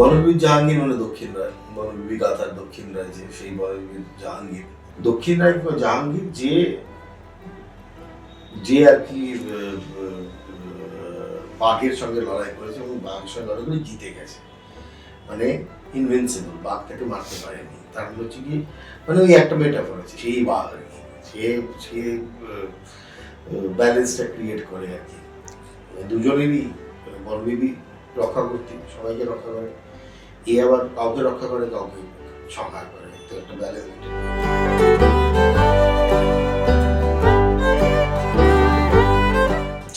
বনবীর জাহাঙ্গীর মানে দক্ষিণ রায়। বনবীর গাথার দক্ষিণ রায় যে সেই বনবীর জাহাঙ্গীর। দক্ষিণ রায় জাহাঙ্গীর যে যে আর কি বাঘের সঙ্গে লড়াই করেছে এবং বাঘের সঙ্গে লড়াই করে জিতে গেছে। মানে ইনভেন্সিবল বাঘ তাকে মারতে পারেনি। তার মানে হচ্ছে কি মানে ওই একটা মেটাফর আছে, সেই বাঘ আর কি। সে সে ব্যালেন্সটা ক্রিয়েট করে আর কি। মানে দুজনেরই বলবিবি রক্ষা করতে, সবাইকে রক্ষা করে। এ আবার কাউকে রক্ষা করে, কাউকে সংহার করে। তো একটা ব্যালেন্স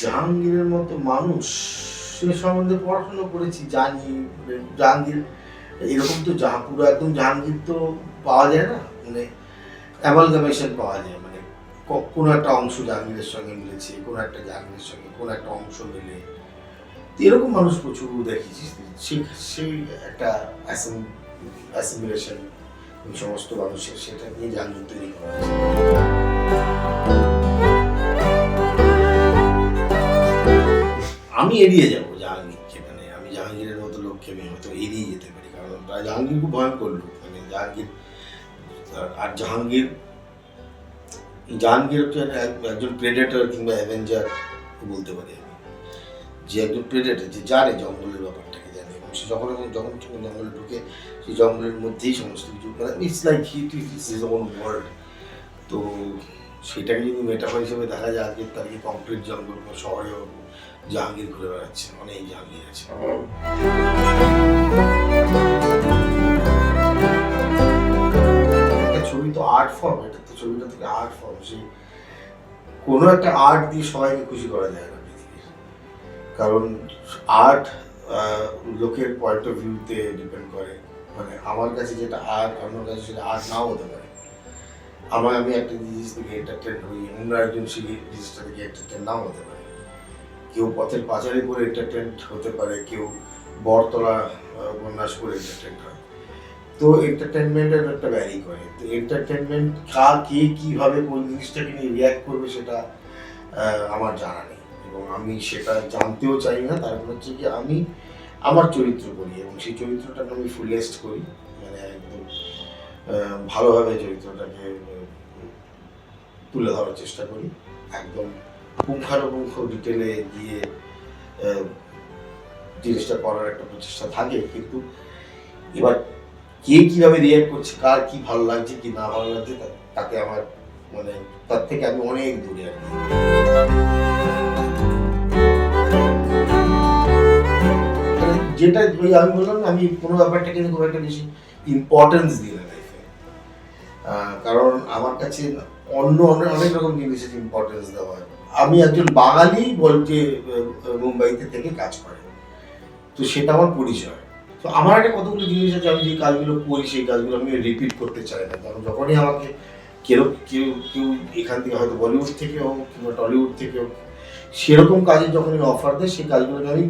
জাহাঙ্গীরের মতো মানুষ, সে সম্বন্ধে পড়াশোনা করেছি জানি জাহাঙ্গীর, এরকম তো জাহাঁ পুরো একদম জাহাঙ্গীর তো পাওয়া যায় না মানে অ্যামালগামেশন পাওয়া যায় মানে কোনো একটা অংশ জাহাঙ্গীরের সঙ্গে মিলেছে, কোনো একটা জাহাঙ্গীরের সঙ্গে, কোনো একটা অংশ মিলে। এরকম মানুষ প্রচুর দেখেছি। সেই একটা অ্যাসিমিলেশন সমস্ত মানুষের সেটা নিয়ে জাহাঙ্গীর তৈরি করা আমি এড়িয়ে যাব জাহাঙ্গীরকে মানে আমি জাহাঙ্গীরের মতো লোককে আমি হয়তো এড়িয়ে যেতে পারি, কারণ জাহাঙ্গীর খুব ভয়ঙ্কর লোক। মানে জাহাঙ্গীর আর- জাহাঙ্গীর জাহাঙ্গীর এক- একজন প্রেডেটর কিংবা অ্যাভেঞ্জার বলতে পারি যে একজন প্রেডেটর যে জানে জঙ্গলের ব্যাপারটাকে জানে এবং সে যখন যখন জঙ্গলে ঢুকে সেই জঙ্গলের মধ্যেই সমস্ত কিছু মানে it's like hit it's is own world তো সেটাকে যদি মেটাফার হিসেবে দেখা যায়, আজকের তারিখে কংক্রিট জঙ্গল বা শহরেও জাহাঙ্গীর ঘুরে বেড়াচ্ছে, অনেক জাহাঙ্গীর আছে। ছবি তো আর্ট ফর্ম এটা তো ছবিটা থেকে আর্ট ফর্ম সেই কোনো একটা আর্ট দিয়ে সবাইকে খুশি করা যায় কারণ আর্ট লোকের পয়েন্ট অফ ভিউতে ডিপেন্ড করে। মানে আমার কাছে যেটা আর্ট অন্য কাছে সেটা আর্ট নাও হতে পারে। আমার আমি একটা জিনিস থেকে এন্টারটেন হই অন্য একজন সেই জিনিসটা থেকে এন্টারটেন নাও হতে পারে। কেউ পথের পাঁচারে করে এন্টারটেন্ট হতে পারে, কেউ বরতলা উপন্যাস করে এন্টারটেন্ট হয়। তো এন্টারটেনমেন্টের একটা ভ্যারি করে। তো এন্টারটেনমেন্ট কার কে, কীভাবে কোন জিনিসটাকে নিয়ে রিয়াক্ট করবে সেটা আমার জানা নেই। এবং আমি সেটা জানতেও চাই না। তারপর হচ্ছে কি, আমি আমার চরিত্র করি এবং সেই চরিত্রটাকে আমি ফুলেস্ট করি। মানে একদম ভালোভাবে চরিত্রটাকে তুলে ধরার চেষ্টা করি। একদম পুঙ্খানুপুঙ্খ ডিটেলে দিয়ে জিনিসটা করার একটা প্রচেষ্টা থাকে। কিন্তু এবার কে কীভাবে রিয়াক্ট করছে, কার কি ভালো লাগছে, কি না ভালো লাগছে তাতে আমার মানে তার থেকে আমি অনেক দূরে আর কি। যেটা ওই আমি বললাম না, আমি কোনো ব্যাপারটাকে খুব একটা বেশি ইম্পর্টেন্স দিই না লাইফে কারণ আমার কাছে অন্য অনেক অনেক রকম জিনিসের ইম্পর্টেন্স দেওয়া হয়। আমি একজন বাঙালি বলতে মুম্বাইতে থেকে কাজ করে। তো সেটা আমার পরিচয়। তো আমার একটা কতগুলো জিনিস আছে আমি যে কাজগুলো করি সেই কাজগুলো আমি রিপিট করতে চাই না। কারণ যখনই আমাকে কেউ কেউ কেউ এখান থেকে হয়তো বলিউড থেকে হোক কিংবা টলিউড থেকে হোক সেরকম কাজের যখনই অফার দেয় সেই কাজগুলোকে আমি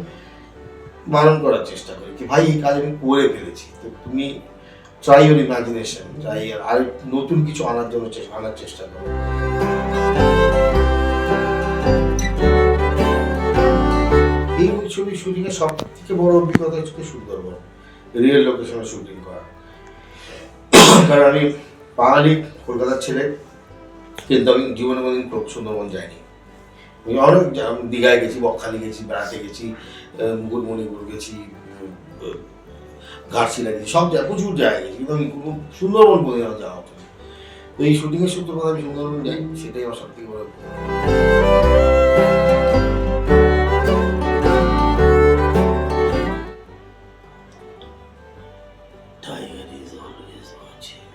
মারণ করার চেষ্টা করি কি, ভাই, এই কাজ আমি করে ফেলেছি। তো তুমি ট্রাই ইউর ইমাজিনেশন ট্রাই আর নতুন কিছু আনার জন্য আনার চেষ্টা করো। এই ছবি শুটিং এর সব থেকে বড় অভিজ্ঞতা হচ্ছে সুন্দরবন। রিয়েল লোকেশনে শুটিং করা। কারণ আমি বাঙালি কলকাতার ছেলে, কিন্তু আমি জীবনে কোনোদিন খুব সুন্দরবন যাইনি। অনেক দীঘায় গেছি, বকখালি গেছি, বেড়াতে গেছি মুকুটমণিপুর গেছি ঘাটশিলা গেছি, সব জায়গায় প্রচুর জায়গায় গেছি, কিন্তু আমি খুব সুন্দরবন বলে যাওয়া হতো তো এই শুটিংয়ের কথা আমি সুন্দরবন যাই, সেটাই আমার সবথেকে বড় Tiger is always watching.